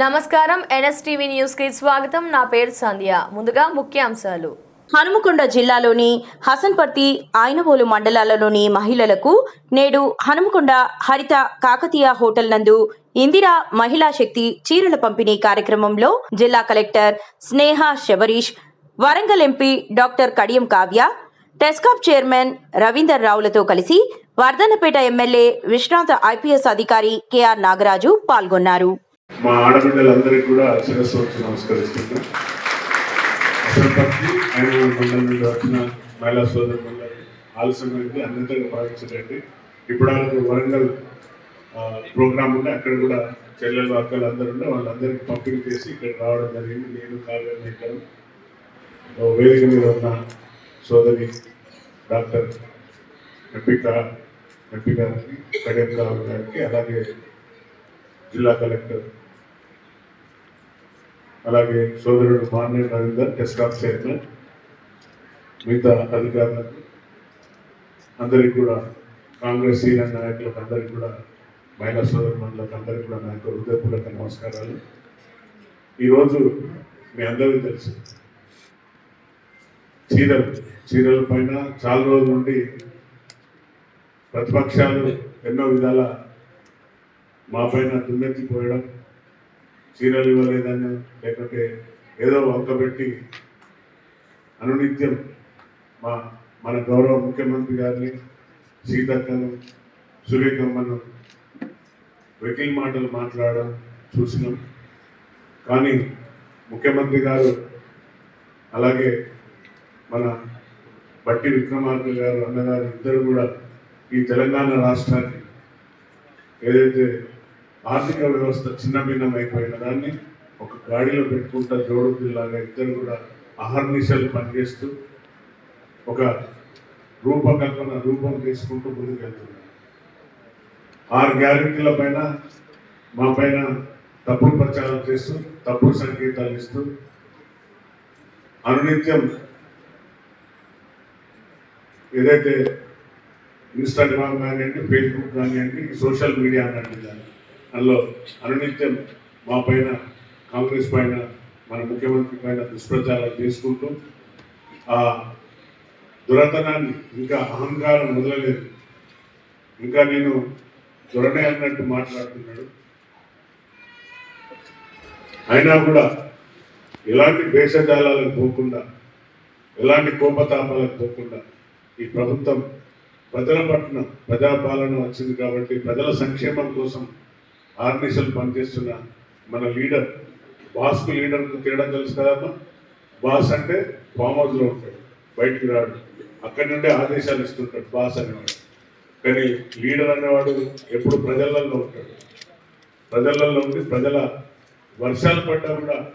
నమస్కారం ఎన్ఎస్టీవీ న్యూస్కి స్వాగతం. నా పేరు సంధ్య. ముందుగా ముఖ్యాంశాలు. హనుమకొండ జిల్లాలోని హసన్పర్తి ఆయనవోలు మండలాలలోని మహిళలకు నేడు హనుమకొండ హరిత కాకతీయ హోటల్ నందు ఇందిరా మహిళా శక్తి చీరల పంపిణీ కార్యక్రమంలో జిల్లా collector Sneha Shabarish Warangal MP doctor Kadiyam Kavya TESCAB chairman Ravinder రావులతో కలిసి వర్ధన్నపేట ఎమ్మెల్యే విశ్రాంత ఐపీఎస్ అధికారి కెఆర్ నాగరాజు పాల్గొన్నారు. మా ఆడబిడ్డలందరికీ కూడా శిరస్సు వచ్చి నమస్కరిస్తున్నా. అసలు ఆయన మండలం నుండి వచ్చిన మహిళా సోదరు మండలి ఆలస్యమైంది అన్నింటిగా భావించండి ఇప్పుడు వరంగల్ ప్రోగ్రామ్ ఉంటే అక్కడ కూడా చెల్లెలు అక్కలు అందరూ ఉండే వాళ్ళందరికీ పంపిణీ చేసి ఇక్కడ రావడం జరిగింది. నేను కావ్యాన్ని ఇక్కడ వేదిక మీద ఉన్న సోదరి డాక్టర్ ఎంపిక ఎంపీ గారికి కడియం గారికి అలాగే జిల్లా కలెక్టర్ అలాగే సోదరుడు మాన్య రవీందర్ టెస్కాప్ చైర్మన్ మిగతా అధికారులకు అందరికీ కూడా కాంగ్రెస్ సీనియర్ నాయకులకు అందరికీ కూడా మహిళా సోదరు మండలకు అందరికీ కూడా నా యొక్క హృదయపూర్వక నమస్కారాలు. ఈరోజు మీ అందరికీ తెలుసు చీరలు చీరల పైన చాలా రోజుల నుండి ప్రతిపక్షాలు ఎన్నో విధాల మా పైన దుమ్మెత్తిపోయడం చీరలు ఇవ్వలేదని లేకపోతే ఏదో వంకబెట్టి అనునిత్యం మా మన గౌరవ ముఖ్యమంత్రి గారిని సీతక్కను సురేఖమ్మను వెకిల్ మాటలు మాట్లాడడం చూసినాం. కానీ ముఖ్యమంత్రి గారు అలాగే మన బట్టి విక్రమార్క గారు అన్నగారు ఇద్దరు కూడా ఈ తెలంగాణ రాష్ట్రాన్ని ఏదైతే ఆర్థిక వ్యవస్థ చిన్నభిన్నమైపోయిన దాన్ని ఒక గాడిలో పెట్టుకుంటా జోడులాగా ఇద్దరు కూడా అహర్నిశలు పనిచేస్తూ ఒక రూపకల్పన రూపం తీసుకుంటూ ముందుకెళ్తున్నారు. ఆరు గ్యారెంటీల పైన మా పైన తప్పుడు ప్రచారం చేస్తూ తప్పుడు సంకేతాలు ఇస్తూ అనునిత్యం ఏదైతే ఇన్స్టాగ్రామ్ కానివ్వండి ఫేస్బుక్ కానివ్వండి సోషల్ మీడియా అన్నట్టు కానీ అందులో అనునిత్యం మా పైన కాంగ్రెస్ పైన మన ముఖ్యమంత్రి పైన దుష్ప్రచారం చేసుకుంటూ ఆ దురతనాన్ని ఇంకా అహంకారం వదలలేదు. ఇంకా నేను దొరనే అన్నట్టు మాట్లాడుతున్నాడు. అయినా కూడా ఎలాంటి భేషజాలాలకు పోకుండా ఎలాంటి కోపతాపాలకు పోకుండా ఈ ప్రభుత్వం ప్రజల పట్ల ప్రజాపాలన వచ్చింది కాబట్టి ప్రజల సంక్షేమం కోసం ఆర్నిషలు పనిచేస్తున్న మన లీడర్ బాస్కు లీడర్కు తేడా తెలుసు కదమ్మా బాస్ అంటే ఫామ్ హౌస్లో ఉంటాడు బయటికి రాడు. అక్కడి నుండే ఆదేశాలు ఇస్తుంటాడు బాస్ అనేవాడు. కానీ లీడర్ అనేవాడు ఎప్పుడు ప్రజలలో ఉంటాడు. ప్రజలలో ఉండి ప్రజల వర్షాలు పడ్డా కూడా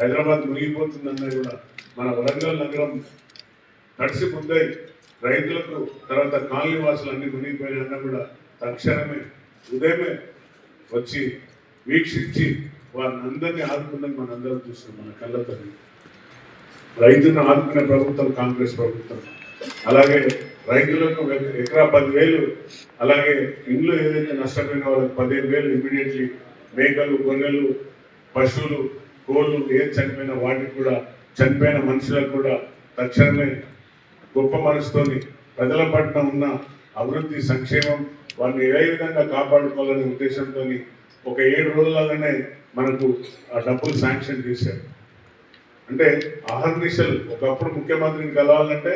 హైదరాబాద్ మునిగిపోతుందన్నా కూడా మన వరంగల్ నగరం తడిసి రైతులకు తర్వాత కాలనీ వాసులు అన్ని మునిగిపోయినా కూడా తక్షణమే ఉదయమే వచ్చి వీక్షించి వారిని అందరినీ ఆదుకుందని మన అందరం చూస్తున్నాం మన కళ్ళతో. రైతులను ఆదుకునే ప్రభుత్వం కాంగ్రెస్ ప్రభుత్వం. అలాగే రైతులకు ఎకరా పదివేలు అలాగే ఇండ్లు ఏదైతే నష్టపోయిన వాళ్ళకి పదిహేను వేలు ఇమీడియట్లీ మేకలు గొర్రెలు పశువులు కోళ్ళు ఏది చనిపోయిన వాటికి కూడా చనిపోయిన మనుషులకు కూడా తక్షణమే గొప్ప మనసుతోని ప్రజల పట్ల ఉన్న అభివృద్ధి సంక్షేమం వారిని ఏ విధంగా కాపాడుకోవాలనే ఉద్దేశంతో ఒక ఏడు రోజులలోనే మనకు ఆ డబ్బులు శాంక్షన్ చేశారు. అంటే అహర్నిశలు ఒకప్పుడు ముఖ్యమంత్రిని కలవాలంటే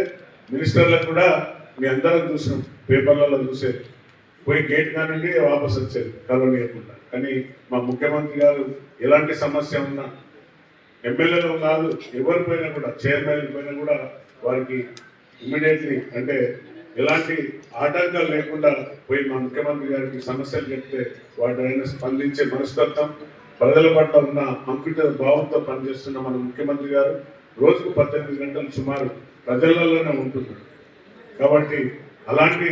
మినిస్టర్లకు కూడా మీ అందరం చూసినాం పేపర్లలో చూసేది. పోయి గేట్ కానండి వాపస్ వచ్చేది కలవనీయకుండా కానీ మా ముఖ్యమంత్రి గారు ఎలాంటి సమస్య ఉన్నా ఎమ్మెల్యేలు కాదు ఎవరి పోయినా కూడా చైర్మన్ పోయినా కూడా వారికి ఇమ్మీడియట్లీ అంటే ఎలాంటి ఆటంకాలు లేకుండా పోయి మా ముఖ్యమంత్రి గారికి సమస్యలు చెప్తే వాటిని స్పందించే మనస్తత్వం ప్రజల పట్ల ఉన్న కంప్యూటర్ భావంతో పనిచేస్తున్న మన ముఖ్యమంత్రి గారు రోజుకు పద్దెనిమిది గంటలు సుమారు ప్రజలలోనే ఉంటున్నారు. కాబట్టి అలాంటి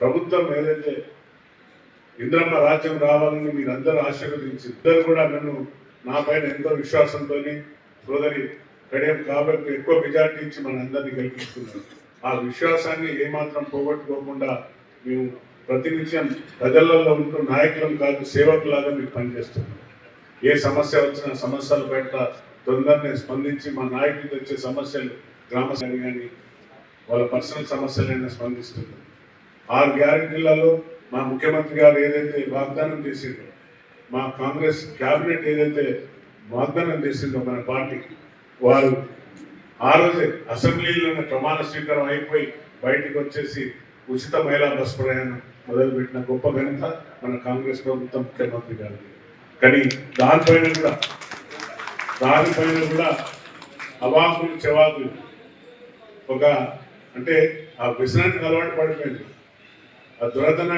ప్రభుత్వం ఏదైతే ఇంద్రమ్మ రాజ్యం రావాలని మీరందరూ ఆశీర్వదించి ఇద్దరు కూడా నన్ను నా పైన ఎంతో విశ్వాసంతో సోదరి కడియం కాబట్టి ఎక్కువ మెజార్టీ ఇచ్చి మనందరినీ గెలిపిస్తున్నారు. ఆ విశ్వాసాన్ని ఏమాత్రం పోగొట్టుకోకుండా మేము ప్రతినిత్యం ప్రజలలో ఉంటూ నాయకులం కాదు సేవకులాగా మీకు పనిచేస్తున్నాం ఏ సమస్య వచ్చినా సమస్యల పట్ల తొందరనే స్పందించి మా నాయకులు తెచ్చే సమస్యలు గ్రామ కానీ వాళ్ళ పర్సనల్ సమస్యలైనా స్పందిస్తున్నాం ఆరు గ్యారెంటీలలో మా ముఖ్యమంత్రి గారు ఏదైతే వాగ్దానం చేసిందో మా కాంగ్రెస్ క్యాబినెట్ ఏదైతే వాగ్దానం చేసిందో మన పార్టీకి వారు ఆ రోజే అసెంబ్లీలోనే ప్రమాణ స్వీకారం అయిపోయి బయటకు వచ్చేసి ఉచిత మహిళా బస్ ప్రయాణం మొదలుపెట్టిన గొప్ప ఘనత మన కాంగ్రెస్ ప్రభుత్వం ముఖ్యమంత్రి గారు కానీ దానిపైన కూడా దానిపైన కూడా అవాకులు చెవాకులు. ఒక అంటే ఆ వ్యసనానికి అలవాటు పడిపోయింది. ఆ దురదనాన్ని